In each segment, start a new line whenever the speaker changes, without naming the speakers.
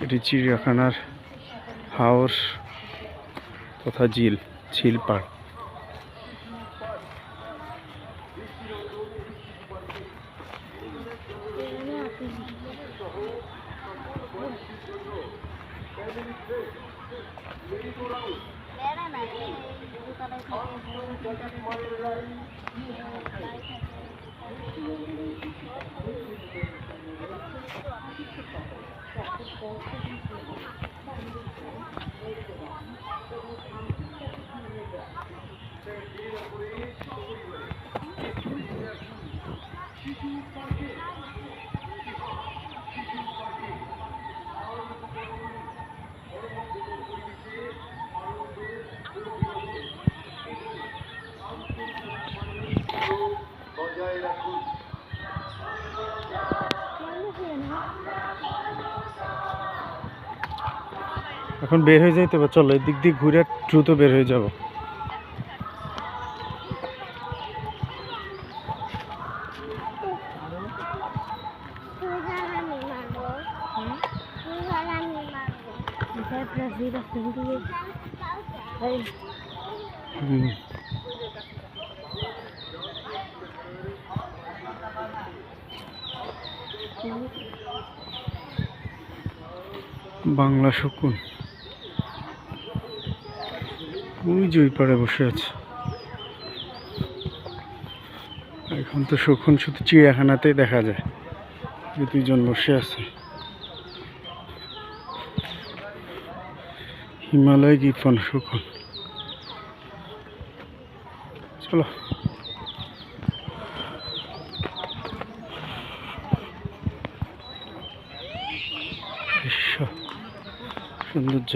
এটি চিড়িয়াখানার হাওর তথা ঝিল ঝিল পাড় এখন বের হয়ে যাইতে হবে। চলো, এদিক দিয়ে ঘুরে দ্রুত বের হয়ে যাব। বাংলা শকুন। ওই যে ওই পাড়ে বসে আছে। এখন তো শকুন শুধু চিড়িয়াখানাতেই দেখা যায় যে দুইজন বসে আছে। হিমালয় গিফন শকুন। চলো। সৌন্দর্য।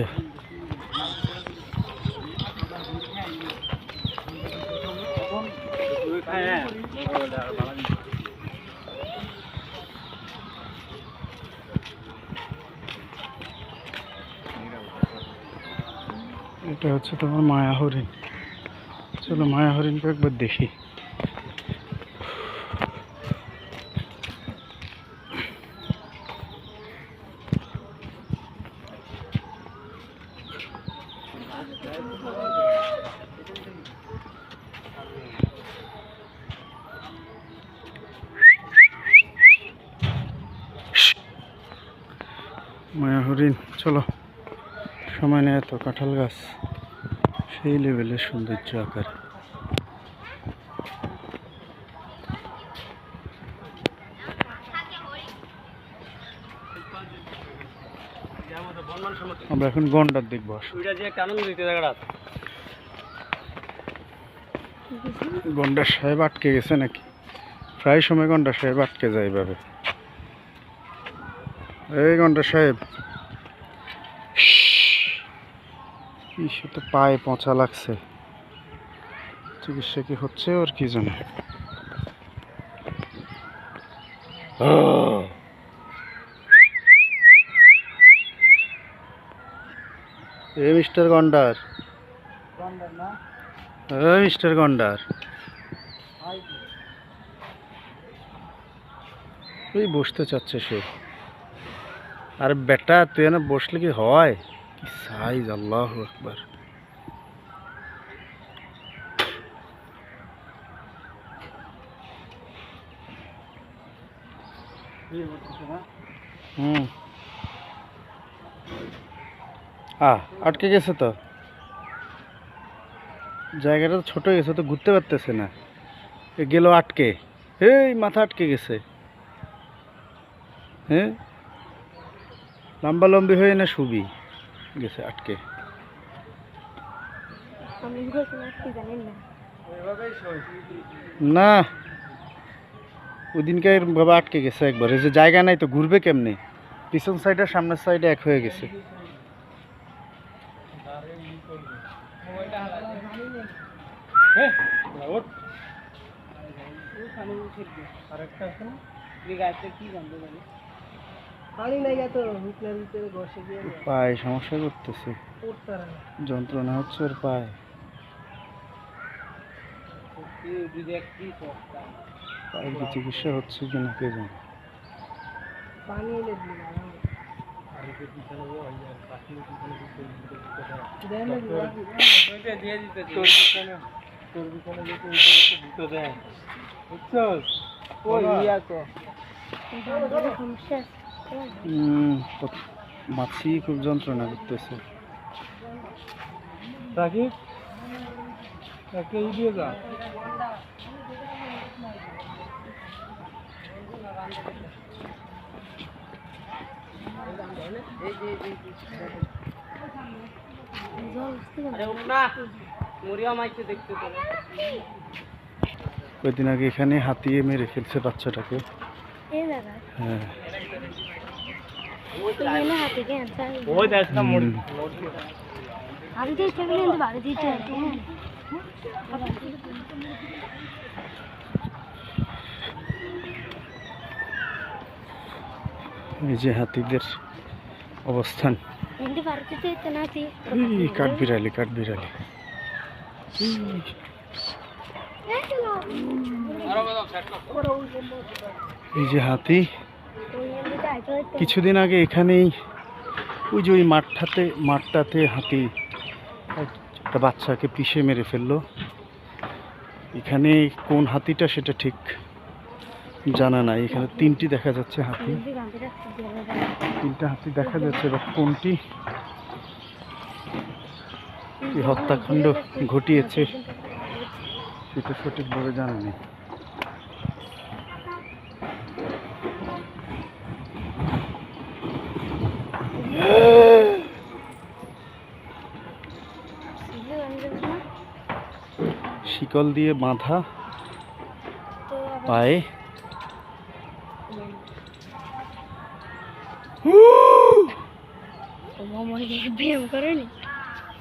এটা হচ্ছে তোমার মায়া হরিণ চলো মায়া হরিণকে একবার দেখি চলো। সময় নেই এত কাঁঠাল গাছ। সেই লেভেলের সৌন্দর্য আকার। আমরা এখন গন্ডার দেখব গন্ডার সাহেব আটকে গেছে নাকি? প্রায় সময় গন্ডার সাহেব আটকে যায় এভাবে। এই গন্ডার সাহেব কি সে তো পায়ে পচা লাগছে। চিকিৎসা কি হচ্ছে ওর কি জানে? এ মিস্টার গন্ডার। এ মিস্টার গন্ডার। ওই বসতে চাচ্ছে সে। আর বেটা, তুই না বসলে কি হয়? কি সাইজ আল্লাহ একবার হুম। আ আটকে গেছে তো? জায়গাটা তো ছোট গেছে, তো ঘুরতে পারতেছে না। গেল আটকে। এই মাথা আটকে গেছে। হ্যাঁ? লম্বা লম্বি হয়ে না সুবি গেছে আটকে। না? ওদিনকে ভাবে আটকে গেছে একবার। এই যে জায়গা নাই তো ঘুরবে কেমনে? পিছন সাইড আর সামনের সাইডে এক হয়ে গেছে।
আরেকটা আছে না? এই কি গন্ধ পানি নাই তো হুকলার ভিতরে গিয়ে
পায়ে সমস্যা করতেছে যন্ত্রণা হচ্ছে ওর পায়ে পায়ের কি চিকিৎসা হচ্ছে কিনা কে জানে
পানি এনে দিলাম
উম, কত- মাছি খুব যন্ত্রণা করতেছে।
রাকিব একটা ই দিয়ে যা।
কয়েকদিন আগে এখানে হাতিয়ে মেরে ফেলছে বাচ্চাটাকে। হ্যাঁ।
ওই দেখ না
হুম। এই যে হাতিদের অবস্থান এই কাঠবিড়ালি কাঠবিড়ালি এই যে হাতি কিছুদিন আগে এখানেই ওই যে ওই মাঠটাতে মাঠটাতে হাতি একটা বাচ্চাকে পিষে মেরে ফেলল। এখানে কোন হাতিটা সেটা ঠিক জানা নাই। এখানে তিনটি দেখা যাচ্ছে হাতি। তিনটা হাতি দেখা যাচ্ছে বা কোনটি? এই হত্যাকাণ্ড ঘটিয়েছে, সেটা সঠিকভাবে জানা নেই। শিকল দিয়ে বাঁধা পায়ে।
ব্যায়াম করেনি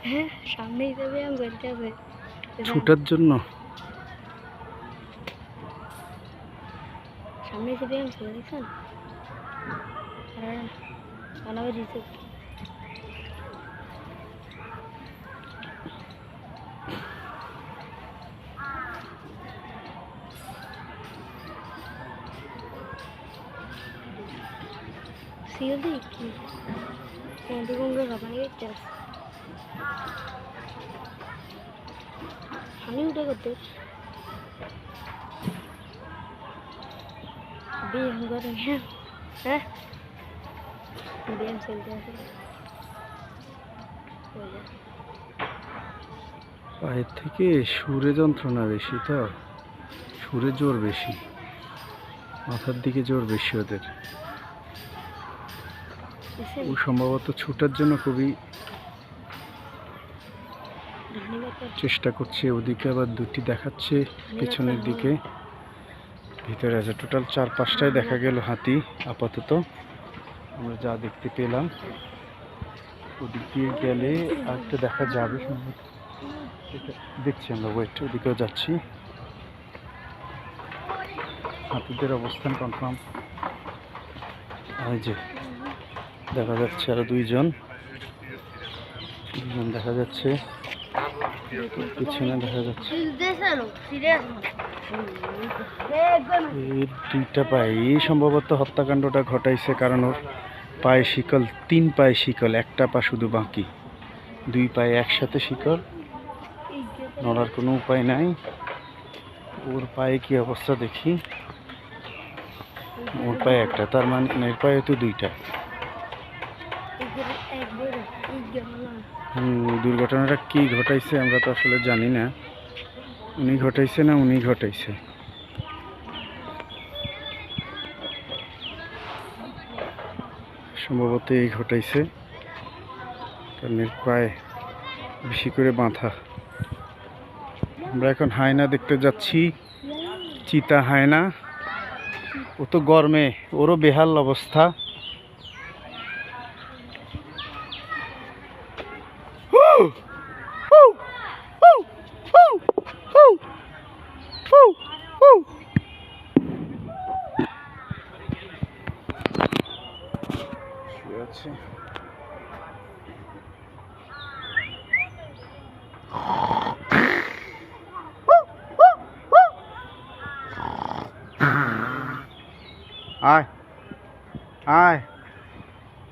হ্যাঁ সামনেই তো ব্যায়াম করতে হবে।
ছুটার জন্য।
সামনে তো ব্যায়াম করে দেখছেন? Silly kid. And we're going to go to the test. Honey, take a dish. Be I'm going to him. Huh? Be I'm saying that.
পায়ের থেকে সুরে যন্ত্রণা বেশি তো সুরে জোর বেশি মাথার দিকে জোর বেশি ওদের ও সম্ভবত ছুটার জন্য খুবই চেষ্টা করছে ওদিকে আবার দুটি দেখাচ্ছে পেছনের দিকে। ভিতরে আছে টোটাল চার পাঁচটায় দেখা গেল হাতি আপাতত। আমরা যা দেখতে পেলাম ওদিকে গেলে আরেকটা দেখা যাবে সম্ভবত। দেখছি আমরা ওয়েট ওদিকেও যাচ্ছি। হাতিদের অবস্থান কনফার্ম ওই যে দেখা যাচ্ছে আরও দুইজন। দেখা যাচ্ছে। পিছনে দেখা যাচ্ছে। দুইটা পায়ে সম্ভবত হত্যাকাণ্ডটা ঘটাইছে কারণ ওর পায়ে শিকল, তিন পায়ে শিকল, একটা পা শুধু বাকি। দুই পায়ে একসাথে শিকল। নড়ার কোনো উপায় নাই। ওর পায়ে কি অবস্থা দেখি? ওর পায়ে একটা, তার মানে এর পায়ে তো দুইটা। দুর্ঘটনাটা কি ঘটাইছে আমরা তো আসলে জানি না। উনি ঘটাইছে না উনি ঘটাইছে? সম্ভবত এই ঘটাইছে। কারণ পায়ে বেশি করে বাঁধা। আমরা এখন হায়না দেখতে যাচ্ছি। চিতা হায়না। ও তো গরমে, ওরও বেহাল অবস্থা। Woo! Woo! Woo! Woo! Woo! Woo! Woo! Świeci. Ai.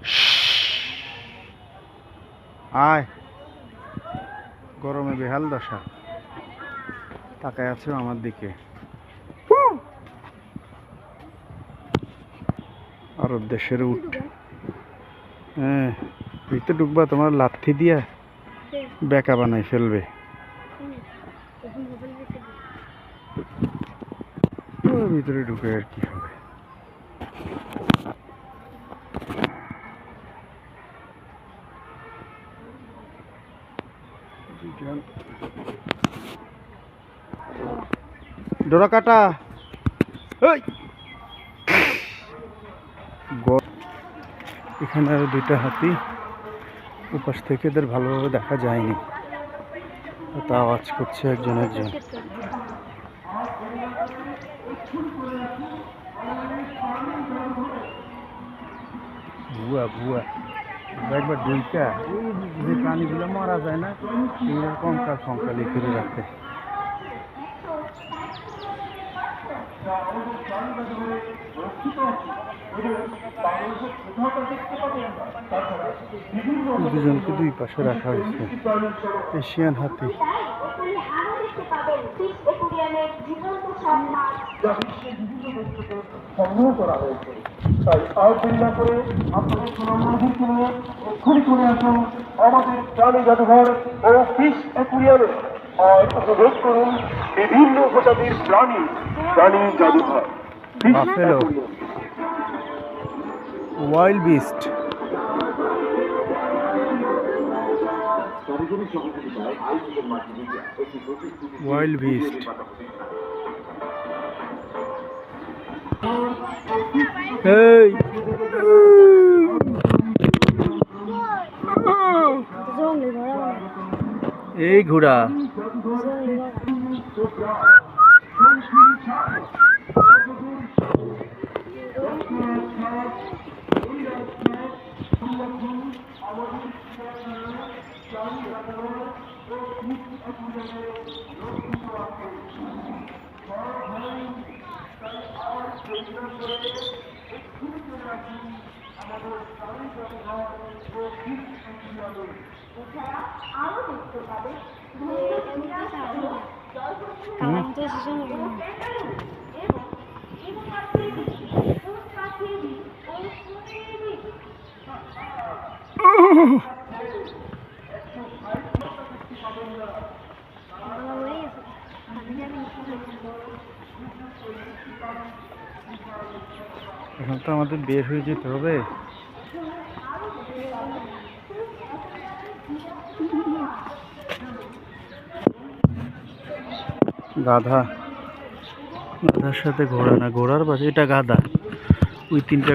Shh. Ai. গরমে বেহাল দশা। তাকায় আছে আমার দিকে। আরব দেশের উঠ। হ্যাঁ ভিতরে ঢুকবা তোমার লাথি দিয়া বেকা বানাই ফেলবে। ভিতরে ঢুকে আর কি হবে। ডোরা কাটা এখানে আরও দুইটা হাতি। উপাস থেকে এদের ভালোভাবে দেখা যায়নি। তা আওয়াজ করছে একজন একজন। ভুয়া ভুয়া। একবার দুইটা ওই যে প্রাণীগুলো মারা যায় না এরকম কার সংখ্যা লিখে রাখে। দুজনকে দুই পাশে রাখা হয়েছে, এশিয়ান হাতি।
সংগ্রহ করা হয়েছে। তাই আর দেরি না করে আপনাদের সুনামকে নিয়ে এক্ষুনি চলে আসুন আমাদের প্রাণী জাদুঘর ও ফিশ অ্যাকুরিয়ামে। আর উপভোগ করুন বিভিন্ন প্রজাতির প্রাণী প্রাণী জাদুঘর।
Buffalo.
aquarium।
Wild beast wild beast এই
জঙ্গলি ঘোড়া বানায়।
এই ঘোড়া
জঙ্গলি ঘোড়া। কালাম তো শেষ হবে না। বাবা হয়ে গেছে। আমি জানি না।
এখন তো আমাদের বের হয়ে যেতে হবে। গাধা। গাধার সাথে ঘোড়া না, ঘোড়ার পাশে এটা গাধা। ওই তিনটা